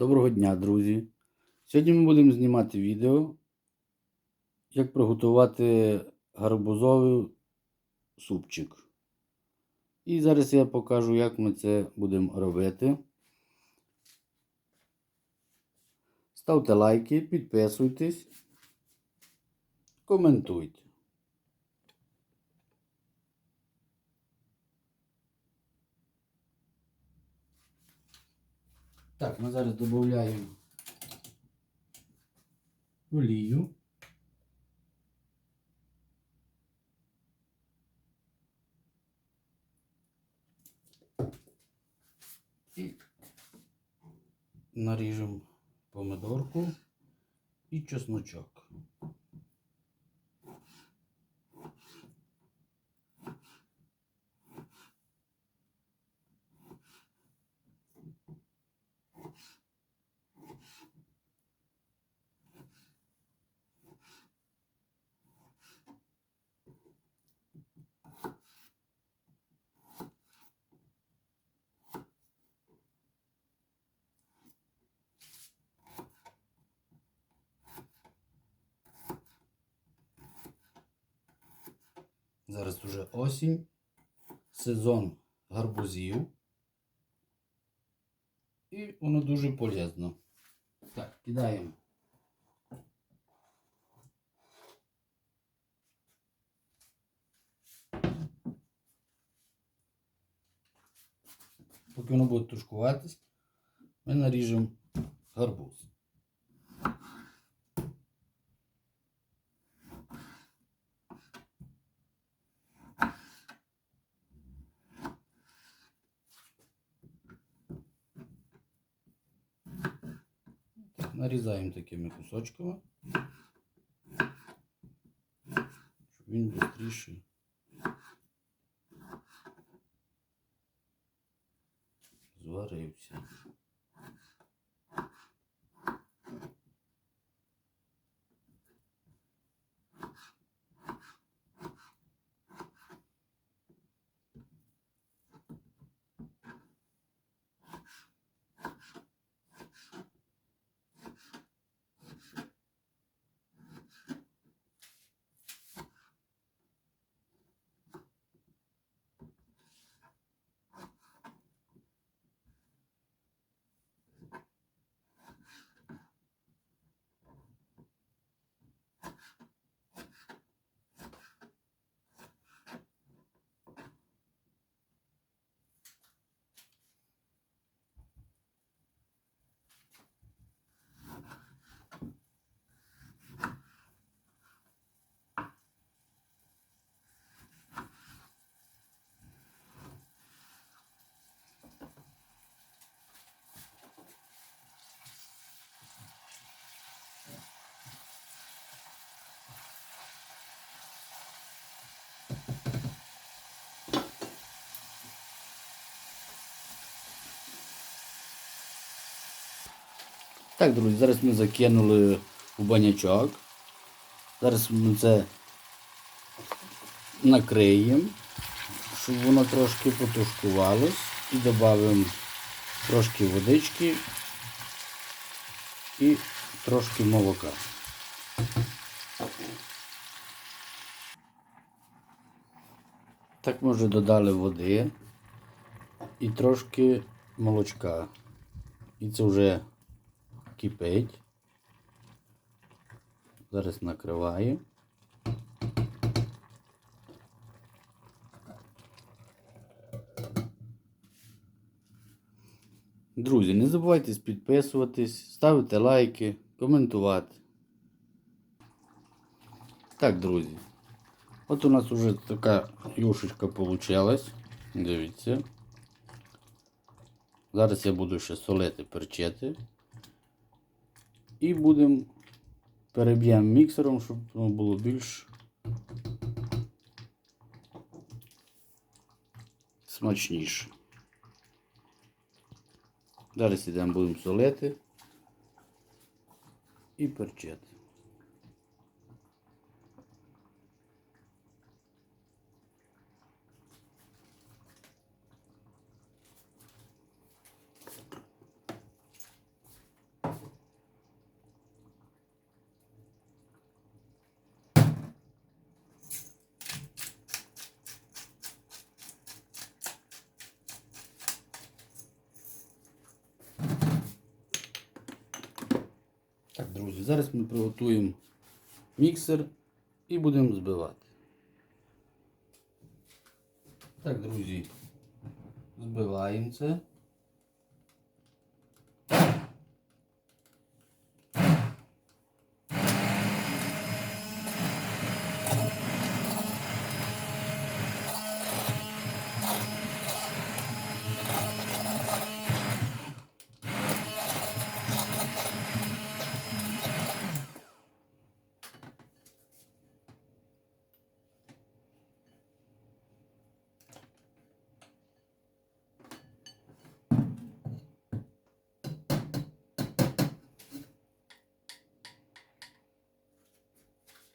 Доброго дня, друзі! Сьогодні ми будемо знімати відео, як приготувати гарбузовий супчик. І зараз я покажу, як ми це будемо робити. Ставте лайки, підписуйтесь, коментуйте. Так, ми зараз додаємо олію. І наріжемо помидорку і чесночок. Зараз уже осінь, сезон гарбузів. І воно дуже полезно. Так, кидаємо. Поки воно буде тушкуватись, ми наріжемо гарбуз. Так, нарізаємо такими кусочками, щоб він швидше зварився. Так, друзі, зараз ми закинули у банячок. Зараз ми це накриємо, щоб воно трошки потушкувалось. І додаємо трошки водички і трошки молока. Так ми вже додали води і трошки молочка. І це вже кипить. Зараз накриваю. Друзі, не забувайте підписуватись, ставити лайки, коментувати. Так, друзі. От у нас вже така юшечка получилась. Дивіться. Зараз я буду ще солити, перчити. І будемо переб'ємо міксером, щоб воно було більш смачніше. Зараз сідемо будемо солити і перчити. Так, друзі, зараз ми приготуємо міксер і будемо збивати. Так, друзі, збиваємо це.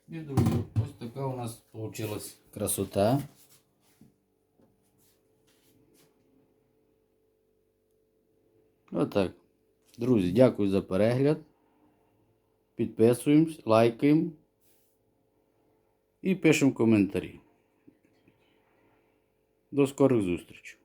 І, друзі, ось така у нас вийшла красота. Отак. Друзі, дякую за перегляд. Підписуємось, лайкаємо і пишемо коментарі. До скорих зустрічей.